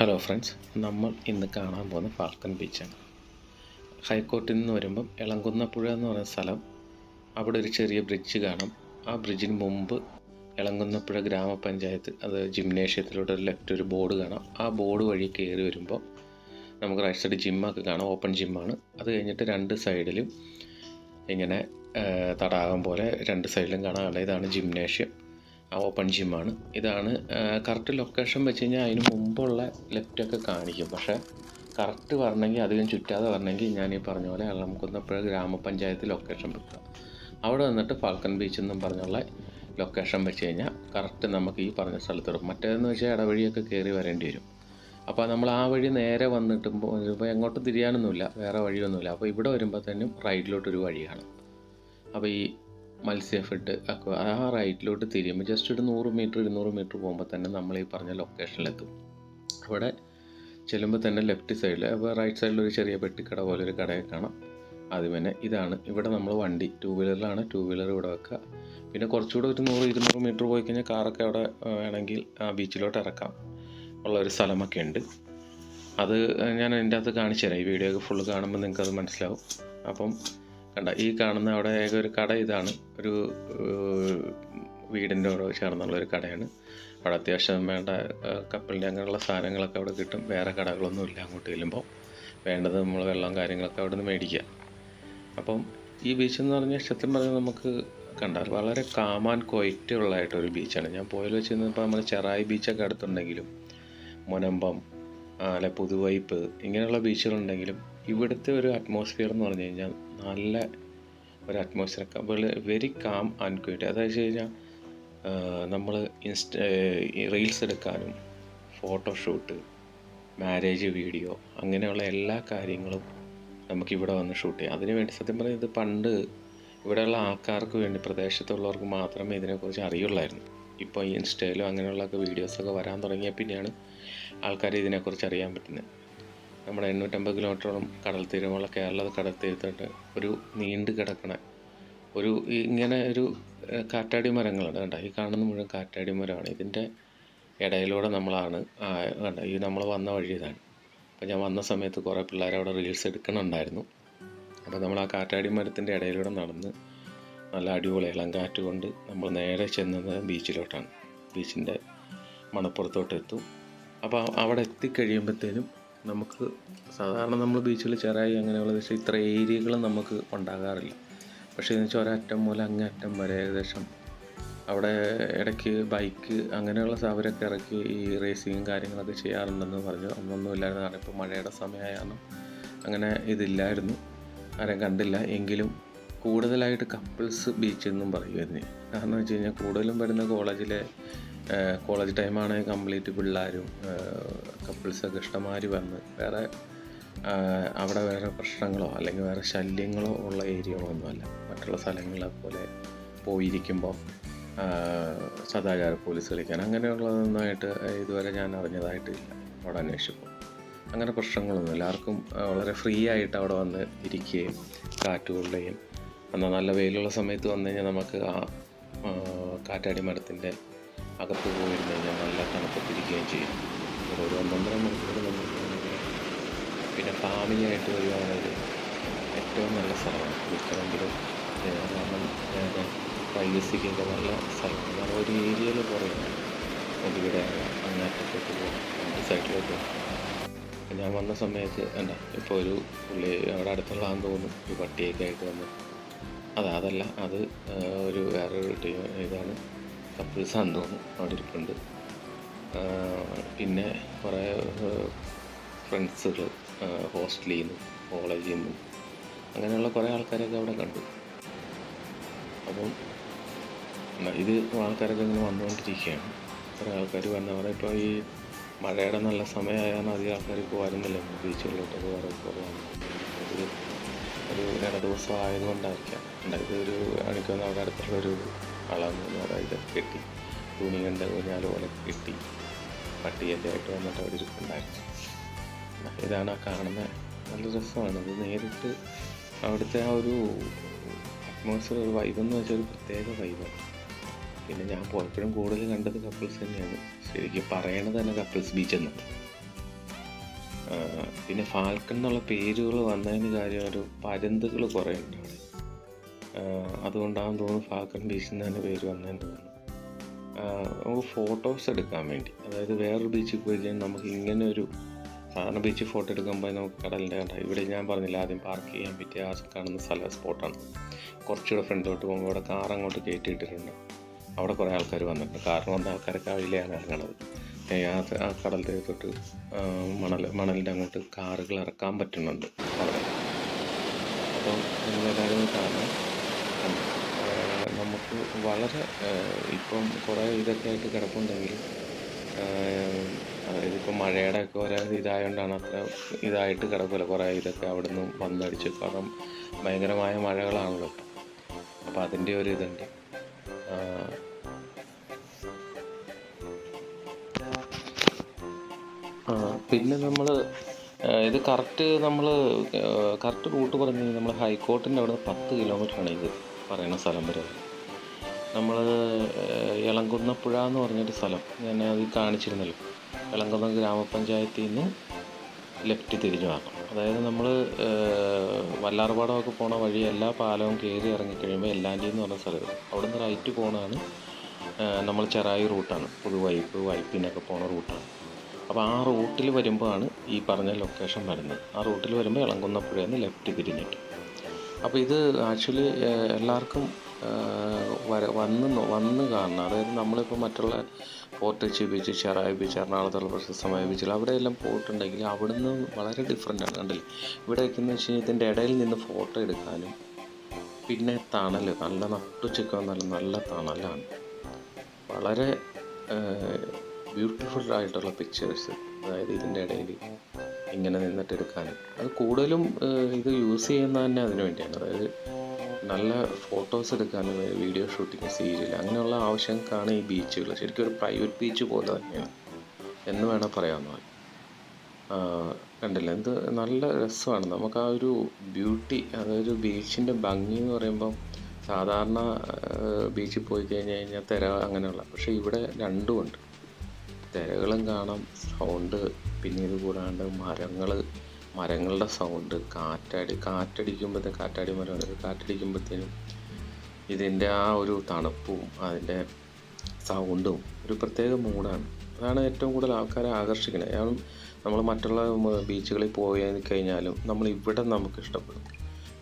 Hello friends നമ്മൾ ഇന്ന് കാണാൻ പോകുന്ന ഫാൽക്കൺ ബീച്ചാണ് ഹൈക്കോർട്ടിൽ നിന്ന് വരുമ്പം ഇളങ്കുന്നപ്പുഴ എന്ന് പറയുന്ന സ്ഥലം അവിടെ ഒരു ചെറിയ ബ്രിഡ്ജ് കാണാം. ആ ബ്രിഡ്ജിന് മുമ്പ് ഇളങ്കുന്നപ്പുഴ ഗ്രാമപഞ്ചായത്ത് അത് ജിംനേഷ്യത്തിലൂടെ ഒരു ലെഫ്റ്റ് ഒരു ബോർഡ് കാണാം. ആ ബോർഡ് വഴി കയറി വരുമ്പോൾ നമുക്ക് റൈറ്റ് സൈഡ് ജിമ്മൊക്കെ കാണാം. ഓപ്പൺ ജിമ്മാണ് അത് കഴിഞ്ഞിട്ട് രണ്ട് സൈഡിലും ഇങ്ങനെ തടാകം പോലെ രണ്ട് സൈഡിലും കാണാം. ഇതാണ് ജിംനേഷ്യം ഓപ്പൺ ജിമ്മാണ് ഇതാണ് കറക്റ്റ് ലൊക്കേഷൻ വെച്ച് കഴിഞ്ഞാൽ അതിന് മുമ്പുള്ള ലെഫ്റ്റൊക്കെ കാണിക്കും. പക്ഷേ കറക്റ്റ് പറഞ്ഞെങ്കിൽ അധികം ചുറ്റാതെ പറഞ്ഞെങ്കിൽ ഞാൻ ഈ പറഞ്ഞ പോലെ എളംകുന്നപ്പുഴ ഗ്രാമപഞ്ചായത്ത് ലൊക്കേഷൻ വെക്കുക. അവിടെ വന്നിട്ട് ഫാൽക്കൺ ബീച്ച് എന്നും പറഞ്ഞുള്ള ലൊക്കേഷൻ വെച്ച് കഴിഞ്ഞാൽ കറക്റ്റ് നമുക്ക് ഈ പറഞ്ഞ സ്ഥലത്ത് വരും മറ്റേതെന്ന് വെച്ചാൽ ഇടവഴിയൊക്കെ കയറി വരേണ്ടി വരും. അപ്പോൾ നമ്മൾ ആ വഴി നേരെ വന്നിട്ട് ഇപ്പോൾ എങ്ങോട്ടും തിരിയാനൊന്നുമില്ല വേറെ വഴിയൊന്നുമില്ല. അപ്പോൾ ഇവിടെ വരുമ്പോഴത്തേനും റൈറ്റിലോട്ടൊരു വഴിയാണ്. അപ്പോൾ ഈ മത്സ്യഫെഡ് ഒക്കെ ആ റൈറ്റിലോട്ട് തിരിയുമ്പോൾ ജസ്റ്റ് ഒരു നൂറ് മീറ്റർ ഇരുന്നൂറ് മീറ്റർ പോകുമ്പോൾ തന്നെ നമ്മൾ ഈ പറഞ്ഞ ലൊക്കേഷനിലെത്തും അവിടെ ചെല്ലുമ്പോൾ തന്നെ ലെഫ്റ്റ് സൈഡിൽ അപ്പോൾ റൈറ്റ് സൈഡിൽ ഒരു ചെറിയ പെട്ടിക്കട പോലെ ഒരു കടയെ കാണാം. ആദ്യം തന്നെ ഇതാണ്. ഇവിടെ നമ്മൾ വണ്ടി ടൂ വീലറിലാണ് ടൂ വീലർ ഇവിടെ വെക്കുക പിന്നെ കുറച്ചുകൂടെ ഒരു നൂറ് ഇരുന്നൂറ് മീറ്റർ പോയി കഴിഞ്ഞാൽ കാറൊക്കെ അവിടെ വേണമെങ്കിൽ ബീച്ചിലോട്ട് ഇറക്കാം. ഉള്ള ഒരു സ്ഥലമൊക്കെ ഉണ്ട്. അത് ഞാൻ അതിന്റെ അകത്ത് കാണിച്ചു തരാം ഈ വീഡിയോ ഒക്കെ ഫുള്ള് കാണുമ്പോൾ നിങ്ങൾക്ക് അത് മനസ്സിലാവും. അപ്പം കണ്ട. ഈ കാണുന്ന അവിടെ ഒരു കട ഇതാണ്. ഒരു വീടിന്റെ അവിടെ ചേർന്നുള്ള ഒരു കടയാണ്. അവിടെ അത്യാവശ്യം വേണ്ട കപ്പലിന്റെ അങ്ങനെയുള്ള സാധനങ്ങളൊക്കെ അവിടെ കിട്ടും. വേറെ കടകളൊന്നും ഇല്ല അങ്ങോട്ട് ചെല്ലുമ്പോൾ വേണ്ടത് നമ്മൾ വെള്ളം കാര്യങ്ങളൊക്കെ അവിടെ നിന്ന് മേടിക്കുക. അപ്പം ഈ ബീച്ച് എന്ന് പറഞ്ഞാൽ സത്യം പറഞ്ഞാൽ നമുക്ക് കണ്ടാൽ വളരെ കാമാൻ കൊയറ്റുള്ളതായിട്ടൊരു ബീച്ചാണ് ഞാൻ പോയാൽ വെച്ച് കഴിഞ്ഞപ്പോൾ നമ്മൾ ചെറായി ബീച്ചൊക്കെ അടുത്തുണ്ടെങ്കിലും മുനമ്പം അല്ലെ പുതുവൈപ്പ് ഇങ്ങനെയുള്ള ബീച്ചുകളുണ്ടെങ്കിലും ഇവിടുത്തെ ഒരു അറ്റ്മോസ്ഫിയർ എന്ന് പറഞ്ഞു കഴിഞ്ഞാൽ നല്ല ഒരു atmosphere very calm and quiet അതായത് കഴിഞ്ഞാൽ നമ്മൾ ഇൻസ്റ്റ റീൽസ് എടുക്കാനും ഫോട്ടോഷൂട്ട് മാരേജ് വീഡിയോ അങ്ങനെയുള്ള എല്ലാ കാര്യങ്ങളും നമുക്കിവിടെ വന്ന് ഷൂട്ട് ചെയ്യാം. അതിന് വേണ്ടി സത്യം പറഞ്ഞാൽ ഇത് പണ്ട് ഇവിടെയുള്ള ആൾക്കാർക്ക് വേണ്ടി പ്രദേശത്തുള്ളവർക്ക് മാത്രമേ ഇതിനെക്കുറിച്ച് അറിയുള്ളായിരുന്നു. ഇപ്പോൾ ഇൻസ്റ്റയിലും അങ്ങനെയുള്ളൊക്കെ വീഡിയോസൊക്കെ വരാൻ തുടങ്ങിയ പിന്നെയാണ് ആൾക്കാർ ഇതിനെക്കുറിച്ച് അറിയാൻ പറ്റുന്നത്. നമ്മുടെ എണ്ണൂറ്റമ്പത് കിലോമീറ്ററോളം കടൽ തീരമുള്ള കേരള കടൽ തീരത്തോട്ട് ഒരു നീണ്ടു കിടക്കണ ഒരു ഇങ്ങനെ ഒരു കാറ്റാടി മരങ്ങളുണ്ട് കണ്ട? ഈ കാണുന്ന മുഴുവൻ കാറ്റാടി മരമാണ്. ഇതിന്റെ ഇടയിലൂടെ നമ്മളാണ് കണ്ട? ഈ നമ്മൾ വന്ന വഴി ഇതാണ്. അപ്പോൾ ഞാൻ വന്ന സമയത്ത് കുറേ പിള്ളേർ അവിടെ റീൽസ് എടുക്കണുണ്ടായിരുന്നു. അപ്പോൾ നമ്മൾ ആ കാറ്റാടി മരത്തിന്റെ ഇടയിലൂടെ നടന്ന് നല്ല അടിപൊളി ഇളം കാറ്റ് കൊണ്ട് നമ്മൾ നേരെ ചെന്നത് ബീച്ചിലോട്ടാണ്. ബീച്ചിന്റെ മണപ്പുറത്തോട്ട് എത്തും അപ്പോൾ അവിടെ എത്തിക്കഴിയുമ്പോഴത്തേനും നമുക്ക് സാധാരണ നമ്മൾ ബീച്ചിൽ ചെറായി അങ്ങനെയുള്ള പക്ഷേ ഇത്ര ഏരിയകൾ നമുക്ക് ഉണ്ടാകാറില്ല. പക്ഷേ എന്ന് വെച്ചാൽ ഒരറ്റം മുതൽ അങ്ങേ അറ്റം വരെ ഏകദേശം അവിടെ ഇടയ്ക്ക് ബൈക്ക് അങ്ങനെയുള്ള സാധനമൊക്കെ ഇറക്കി ഈ റേസിങ്ങും കാര്യങ്ങളൊക്കെ ചെയ്യാറുണ്ടെന്ന് പറഞ്ഞു. അന്നൊന്നും ഇല്ലായിരുന്നു. കാരണം ഇപ്പോൾ മഴയുടെ സമയമായാണ് അങ്ങനെ ഇതില്ലായിരുന്നു. ആരും കണ്ടില്ല. എങ്കിലും കൂടുതലായിട്ട് കപ്പിൾസ് ബീച്ച് എന്നും പറയുമായിരുന്നു കാരണം വെച്ച് കഴിഞ്ഞാൽ കൂടുതലും വരുന്ന കോളേജിലെ കോളേജ് ടൈമാണെങ്കിൽ കംപ്ലീറ്റ് പിള്ളേരും കപ്പിൾസൊക്കെ ഇഷ്ടമാതിരി വന്ന്. വേറെ അവിടെ വേറെ പ്രശ്നങ്ങളോ അല്ലെങ്കിൽ വേറെ ശല്യങ്ങളോ ഉള്ള ഏരിയകളോ ഒന്നുമല്ല മറ്റുള്ള സ്ഥലങ്ങളെ പോലെ പോയിരിക്കുമ്പോൾ സദാചാര പോലീസ് കളിക്കാൻ അങ്ങനെയുള്ളതൊന്നുമായിട്ട് ഇതുവരെ ഞാൻ അറിഞ്ഞതായിട്ടില്ല അവിടെ അന്വേഷിച്ചപ്പോൾ. അങ്ങനെ പ്രശ്നങ്ങളൊന്നും ആർക്കും വളരെ ഫ്രീ ആയിട്ട് അവിടെ വന്ന് ഇരിക്കുകയും കാറ്റ് എന്നാൽ നല്ല വെയിലുള്ള സമയത്ത് വന്നു കഴിഞ്ഞാൽ നമുക്ക് ആ കാറ്റാടി മരത്തിന്റെ അകത്ത് പോയിരുന്നു കഴിഞ്ഞാൽ നല്ല തണുപ്പത്തിരിക്കുകയും ചെയ്യും. ഒരു ഒന്നൊന്നര മണിക്കൂർ നമുക്ക് പിന്നെ ഫാമിലി ആയിട്ട് വരുവാണെങ്കിൽ ഏറ്റവും നല്ല സ്ഥലമാണ്. നിൽക്കണമെങ്കിലും ഏഹ്, കാരണം പ്രൈവസിക്കൊക്കെ നല്ല സ്ഥലമാണ്. കാരണം ഒരു ഏരിയയിൽ കുറയാണ് നമുക്കിവിടെ അങ്ങാറ്റത്തേക്ക് പോകും സൈഡിലോട്ട് ഞാൻ വന്ന സമയത്ത് എന്താ ഇപ്പോൾ ഒരു പുള്ളി അവിടെ അടുത്തുള്ളതാണെന്ന് തോന്നുന്നു. ഈ പട്ടിയൊക്കെ ആയിട്ട് വന്നു അതെ അതല്ല. അത് ഒരു വേറൊരു ടീം ഇതാണ് കപ്പിൾസാന്ന് തോന്നുന്നു അവിടെ ഇരിപ്പുണ്ട്. പിന്നെ കുറേ ഫ്രണ്ട്സുകൾ ഹോസ്റ്റലിൽ നിന്നും കോളേജിൽ നിന്നും അങ്ങനെയുള്ള കുറേ ആൾക്കാരൊക്കെ അവിടെ കണ്ടു. അപ്പം ഇത് ആൾക്കാരൊക്കെ ഇങ്ങനെ വന്നുകൊണ്ടിരിക്കുകയാണ്. കുറേ ആൾക്കാർ വന്ന അവിടെ ഇപ്പോൾ ഈ മഴയുടെ നല്ല സമയമായാണ് അധികം ആൾക്കാർ ഇപ്പോൾ വരുന്നില്ല ബീച്ചുകളിലോട്ടൊക്കെ വളരെ കുറവാണ്. ഒരു ഇടദിവസം ആയതുകൊണ്ടായിരിക്കാം അതായത് ഒരു എനിക്ക് തോന്നുന്നു അവിടെ അടുത്തുള്ള ഒരു ആളാന്ന് അതായത് കെട്ടി. തുണി കണ്ട് ഊഞ്ഞാൽ പോലെ കെട്ടി. പട്ടിയൊക്കെ ആയിട്ട് വന്നിട്ട് അവിടെ ഇരിപ്പുണ്ടായിരുന്നു. ഇതാണ് ആ കാണുന്നത് നല്ല രസമാണ്. ഇത് നേരിട്ട് അവിടുത്തെ ആ ഒരു അറ്റ്മോസ്ഫിയർ ഒരു വൈബ് എന്ന് വെച്ചാൽ ഒരു പ്രത്യേക വൈബാണ് പിന്നെ ഞാൻ പോയപ്പോഴും കൂടുതൽ കണ്ടത് കപ്പിൾസ് തന്നെയാണ്. ശരിക്കും പറയണത് തന്നെ കപ്പിൾസ് ബീച്ച് എന്നാണ്. പിന്നെ ഫാൽക്കൺ എന്നുള്ള പേരുകൾ വന്നതിന് കാര്യം ഒരു പരുന്തുകൾ കുറേ ഉണ്ട് അവിടെ. അതുകൊണ്ടാണെന്ന് തോന്നുന്നു ഫാൽക്കൺ ബീച്ചിൽ നിന്ന് തന്നെ പേര് വന്നതെന്ന് തോന്നുന്നു. നമുക്ക് ഫോട്ടോസ് എടുക്കാൻ വേണ്ടി അതായത് വേറൊരു ബീച്ചിൽ പോയി കഴിഞ്ഞാൽ നമുക്ക് ഇങ്ങനെ ഒരു സാധാരണ ബീച്ചിൽ ഫോട്ടോ എടുക്കുമ്പോൾ നമുക്ക് കടലിന്റെ കണ്ട ഇവിടെ ഞാൻ പറഞ്ഞില്ല ആദ്യം പാർക്ക് ചെയ്യാൻ പറ്റിയ ആ കാണുന്ന സ്ഥല സ്പോട്ടാണ് കുറച്ചുകൂടെ ഫ്രണ്ടിലോട്ട് പോകുമ്പോൾ ഇവിടെ കാർ അങ്ങോട്ട് കയറ്റിയിട്ടിട്ടുണ്ട്. അവിടെ കുറേ ആൾക്കാർ വന്നിട്ടുണ്ട്. കാറിന് വന്ന ആൾക്കാരൊക്കെ ഇറങ്ങണത്. ഏ, ആ കടൽ തീരത്തോട്ട് മണൽ മണലിന്റെ അങ്ങോട്ട് കാറുകൾ ഇറക്കാൻ പറ്റുന്നുണ്ട് അവിടെ. അപ്പം നിങ്ങളെല്ലാവരും കാരണം നമുക്ക് വളരെ ഇപ്പം കുറേ ഇതൊക്കെ ആയിട്ട് കിടപ്പുണ്ടെങ്കിൽ ഇതിപ്പോൾ മഴയുടെ ഒക്കെ ഒരേ ഇതായതുകൊണ്ടാണ് അത്ര ഇതായിട്ട് കിടക്കില്ല കുറേ ഇതൊക്കെ അവിടെ നിന്ന് വന്നടിച്ച് കാരണം ഭയങ്കരമായ മഴകളാണല്ലോ. അപ്പോൾ അതിന്റെ ഒരു ഇതുണ്ട്. പിന്നെ നമ്മൾ ഇത് കറക്റ്റ് നമ്മൾ കറക്റ്റ് റൂട്ട് പറഞ്ഞു കഴിഞ്ഞാൽ നമ്മൾ ഹൈക്കോർട്ടിന്റെ അവിടെ പത്ത് കിലോമീറ്ററാണ് ഇത് പറയുന്ന സ്ഥലം വരെ. നമ്മൾ ഇളങ്കുന്നപ്പുഴ എന്ന് പറഞ്ഞൊരു സ്ഥലം ഞാൻ അത് കാണിച്ചിരുന്നല്ലോ. ഇളങ്കുന്ന ഗ്രാമപഞ്ചായത്തിൽ നിന്ന് ലെഫ്റ്റ് തിരിഞ്ഞു വരണം അതായത് നമ്മൾ വല്ലാർപാടമൊക്കെ പോണ വഴി എല്ലാ പാലവും കയറി ഇറങ്ങിക്കഴിയുമ്പോൾ എല്ലാന്റെ എന്ന് പറഞ്ഞ സ്ഥലം അവിടെ നിന്ന് റൈറ്റ് പോകണതാണ് നമ്മൾ ചെറായി റൂട്ടാണ് പുതുവൈപ്പ് വൈപ്പിനൊക്കെ പോണ റൂട്ടാണ് അപ്പോൾ ആ റൂട്ടിൽ വരുമ്പോഴാണ് ഈ പറഞ്ഞ ലൊക്കേഷൻ വരുന്നത്. ആ റൂട്ടിൽ വരുമ്പോൾ ഇളങ്കുന്നപ്പുഴയിൽ നിന്ന് ലെഫ്റ്റ് തിരിഞ്ഞിട്ട്. അപ്പോൾ ഇത് ആക്ച്വലി എല്ലാവർക്കും വര വന്ന് വന്ന് കാണണം. അതായത് നമ്മളിപ്പോൾ മറ്റുള്ള fort Kochi beach Cherai beach എറണാകുളത്തുള്ള പ്രശസ്തമായ ബീച്ചുകൾ അവിടെയെല്ലാം പോയിട്ടുണ്ടെങ്കിൽ അവിടുന്ന് വളരെ ഡിഫറെന്റ് ആണ്. കണ്ടില്ലേ? ഇവിടെയൊക്കെ എന്ന് വെച്ച് കഴിഞ്ഞാൽ ഇതിന്റെ ഇടയിൽ നിന്ന് ഫോട്ടോ എടുക്കാനും പിന്നെ തണൽ നല്ല നട്ടുച്ചയ്ക്ക് നല്ല നല്ല തണലാണ്. വളരെ ബ്യൂട്ടിഫുൾ ആയിട്ടുള്ള പിക്ചേഴ്സ് അതായത് ഇതിന്റെ ഇടയിൽ ഇങ്ങനെ നിന്നിട്ട് എടുക്കാനും. അത് കൂടുതലും ഇത് യൂസ് ചെയ്യുന്ന തന്നെ അതിനു വേണ്ടിയാണ്. അതായത് നല്ല ഫോട്ടോസ് എടുക്കാനും വീഡിയോ ഷൂട്ടിങ് സീരിയൽ അങ്ങനെയുള്ള ആവശ്യങ്ങൾക്കാണ് ഈ ബീച്ചുകൾ ശരിക്കും ഒരു പ്രൈവറ്റ് ബീച്ച് പോലെ തന്നെയാണ്. എന്ന് വേണം പറയാവുന്നത് കണ്ടില്ല? എന്ത് നല്ല രസമാണ്. നമുക്ക് ആ ഒരു ബ്യൂട്ടി അതായത് ബീച്ചിന്റെ ഭംഗി എന്ന് പറയുമ്പം സാധാരണ ബീച്ചിൽ പോയി കഴിഞ്ഞ് കഴിഞ്ഞാൽ തിര അങ്ങനെയുള്ള. പക്ഷേ ഇവിടെ രണ്ടുമുണ്ട് തിരകളും കാണാം. സൗണ്ട് പിന്നെ ഇത് കൂടാണ്ട് മരങ്ങൾ മരങ്ങളുടെ സൗണ്ട് കാറ്റടി കാറ്റടിക്കുമ്പോഴത്തെ കാറ്റാടി മരം കാറ്റടിക്കുമ്പോഴത്തേനും ഇതിന്റെ ആ ഒരു തണുപ്പും അതിന്റെ സൗണ്ടും ഒരു പ്രത്യേക മൂഡാണ് അതാണ് ഏറ്റവും കൂടുതൽ ആൾക്കാരെ ആകർഷിക്കുന്നത്. കാരണം നമ്മൾ മറ്റുള്ള ബീച്ചുകളിൽ പോയി കഴിഞ്ഞാലും നമ്മൾ ഇവിടെ നമുക്ക് ഇഷ്ടപ്പെടും.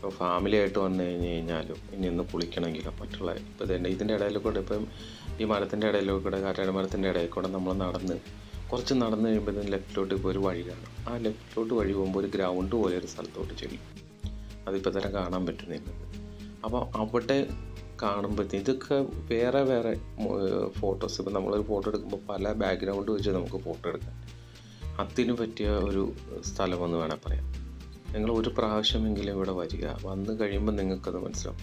ഇപ്പോൾ ഫാമിലി ആയിട്ട് വന്നു കഴിഞ്ഞ് കഴിഞ്ഞാലും ഇനി ഒന്ന് കുളിക്കണമെങ്കിലോ മറ്റുള്ള ഇപ്പോൾ ഇതിന്റെ ഇതിന്റെ ഇടയിൽ കൂടെ ഇപ്പം ഈ മരത്തിന്റെ ഇടയിൽ കൂടെ കാറ്റാടി മരത്തിന്റെ ഇടയിൽ കൂടെ നമ്മൾ നടന്ന് കുറച്ച് നടന്ന് കഴിയുമ്പോൾ ലെഫ്റ്റിലോട്ട് ഇപ്പോൾ ഒരു വഴി കാണും. ആ ലെഫ്റ്റിലോട്ട് വഴി പോകുമ്പോൾ ഒരു ഗ്രൗണ്ട് പോലെ ഒരു സ്ഥലത്തോട്ട് ചെല്ലും. അതിപ്പോൾ തന്നെ കാണാൻ പറ്റുന്നില്ല. അപ്പോൾ അവിടെ കാണുമ്പോഴത്തേക്കും ഇതൊക്കെ വേറെ വേറെ ഫോട്ടോസ്. ഇപ്പോൾ നമ്മളൊരു ഫോട്ടോ എടുക്കുമ്പോൾ പല ബാക്ക്ഗ്രൗണ്ട് വെച്ച് നമുക്ക് ഫോട്ടോ എടുക്കാം. അതിന് പറ്റിയ ഒരു സ്ഥലമെന്ന് വേണേൽ പറയാം. നിങ്ങൾ ഒരു പ്രാവശ്യമെങ്കിലും ഇവിടെ വരിക. വന്നു കഴിയുമ്പോൾ നിങ്ങൾക്കത് മനസ്സിലാവും.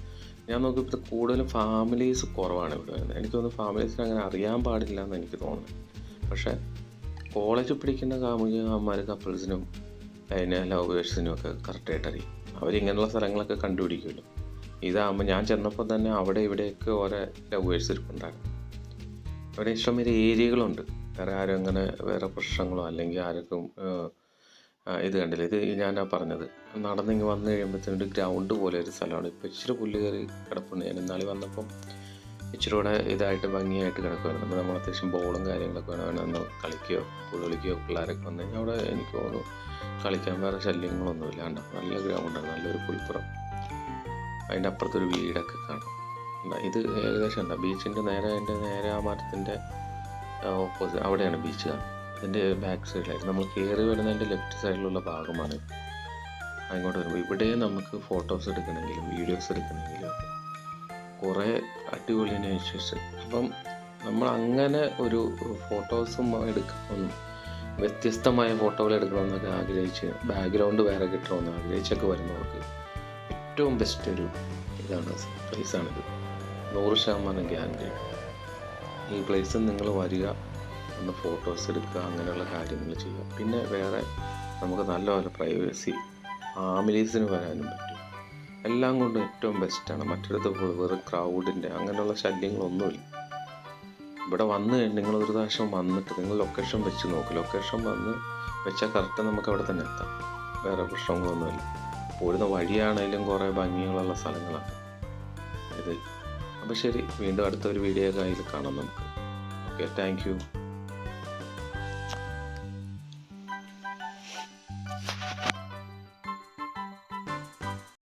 ഞാൻ നോക്കിയപ്പോൾ കൂടുതലും ഫാമിലീസ് കുറവാണ് ഇവിടെ വരുന്നത്. എനിക്ക് തോന്നുന്നു ഫാമിലീസിന് അങ്ങനെ അറിയാൻ പാടില്ല എന്ന് എനിക്ക് തോന്നുന്നു. പക്ഷേ കോളേജിൽ പഠിക്കുന്ന കാമുകിമാർ കപ്പിൾസിനും അതിന് ലവേഴ്സിനും ഒക്കെ കറക്റ്റായിട്ട് അറിയും. അവരിങ്ങനെയുള്ള സ്ഥലങ്ങളൊക്കെ കണ്ടുപിടിക്കുമല്ലോ. ഇതാകുമ്പോൾ ഞാൻ ചെന്നപ്പോൾ തന്നെ അവിടെ ഇവിടെയൊക്കെ ഓരോ ലവേഴ്സ് ഇരിപ്പുണ്ടായിരുന്നു. അവിടെ ഇഷ്ടംമാതിരി ഏരിയകളുണ്ട് വേറെ ആരും അങ്ങനെ വേറെ പ്രശ്നങ്ങളോ അല്ലെങ്കിൽ ആർക്കും ഇത് കണ്ടില്ല? ഇത് ഞാനാ പറഞ്ഞത്. നടന്നിങ്ങ് വന്നു കഴിയുമ്പോഴത്തേനും ഒരു ഗ്രൗണ്ട് പോലെ ഒരു സ്ഥലമാണ്. ഇപ്പോൾ ഇച്ചിരി പുല്ല് കയറി കിടപ്പുണ്ട്. ഞാൻ ഇന്നാളി വന്നപ്പം ഇച്ചിരി കൂടെ ഇതായിട്ട് ഭംഗിയായിട്ട് കിടക്കുമായിരുന്നു അപ്പോൾ നമ്മൾ അത്യാവശ്യം ബോളും കാര്യങ്ങളൊക്കെ വേണം. വേണമെന്ന് കളിക്കുകയോ പുള്ളി കളിക്കുകയോ പിള്ളേരൊക്കെ വന്നു കഴിഞ്ഞാൽ അവിടെ എനിക്ക് തോന്നുന്നു കളിക്കാൻ വേറെ ശല്യങ്ങളൊന്നും ഇല്ലാണ്ട് നല്ല ഗ്രൗണ്ടാണ് നല്ലൊരു പുൽപ്പുറം. അതിന്റെ അപ്പുറത്തൊരു വീടൊക്കെ കാണാം. ഇത് ഏകദേശം ഉണ്ടാകും ബീച്ചിന്റെ നേരെ അതിന്റെ നേരെ ആ മരത്തിന്റെ ഓപ്പോസിറ്റ് അവിടെയാണ് ബീച്ച് കാണുന്നത്. അതിന്റെ ബാക്ക് സൈഡിലായിട്ട് നമ്മൾ കയറി വരുന്നതിന്റെ ലെഫ്റ്റ് സൈഡിലുള്ള ഭാഗമാണ്. അങ്ങോട്ട് വരുമ്പോൾ ഇവിടെ നമുക്ക് ഫോട്ടോസ് എടുക്കണമെങ്കിലും വീഡിയോസ് എടുക്കണമെങ്കിലും ഒക്കെ. കുറേ അടിപൊളി നേച്ചേഴ്സ് അപ്പം നമ്മൾ അങ്ങനെ ഒരു ഫോട്ടോസും എടുക്കണമെന്നും വ്യത്യസ്തമായ ഫോട്ടോകൾ എടുക്കണമെന്നൊക്കെ ആഗ്രഹിച്ച് ബാക്ക്ഗ്രൗണ്ട് വേറെ കിട്ടണമെന്ന് ആഗ്രഹിച്ചൊക്കെ വരുന്നവർക്ക് ഏറ്റവും ബെസ്റ്റ് ഒരു ഇതാണ് പ്ലേസാണിത് നൂറ് ശതമാനം ഗ്യാരണ്ടി ഈ പ്ലേസിൽ നിങ്ങൾ വരിക. ഒന്ന് ഫോട്ടോസ് എടുക്കുക അങ്ങനെയുള്ള കാര്യങ്ങൾ ചെയ്യുക. പിന്നെ വേറെ നമുക്ക് നല്ലപോലെ പ്രൈവസി ഫാമിലീസിന് വരാനും പറ്റും. എല്ലാം കൊണ്ടും ഏറ്റവും ബെസ്റ്റാണ് മറ്റിടത്ത് പോയി വെറും ക്രൗഡിന്റെ അങ്ങനെയുള്ള ശല്യങ്ങളൊന്നുമില്ല. ഇവിടെ വന്ന് നിങ്ങൾ ഒരു പ്രാവശ്യം വന്നിട്ട് നിങ്ങൾ ലൊക്കേഷൻ വെച്ച് നോക്ക്. ലൊക്കേഷൻ വന്ന് വെച്ചാൽ കറക്റ്റ് നമുക്ക് അവിടെ തന്നെ എത്താം. വേറെ പ്രശ്നങ്ങളൊന്നുമില്ല. പോരുന്ന വഴിയാണേലും കുറേ ഭംഗികളുള്ള സ്ഥലങ്ങളാണ് ഇത്. അപ്പോൾ ശരി. വീണ്ടും അടുത്തൊരു വീഡിയോ കയ്യിൽ കാണാം നമുക്ക്. Okay thank you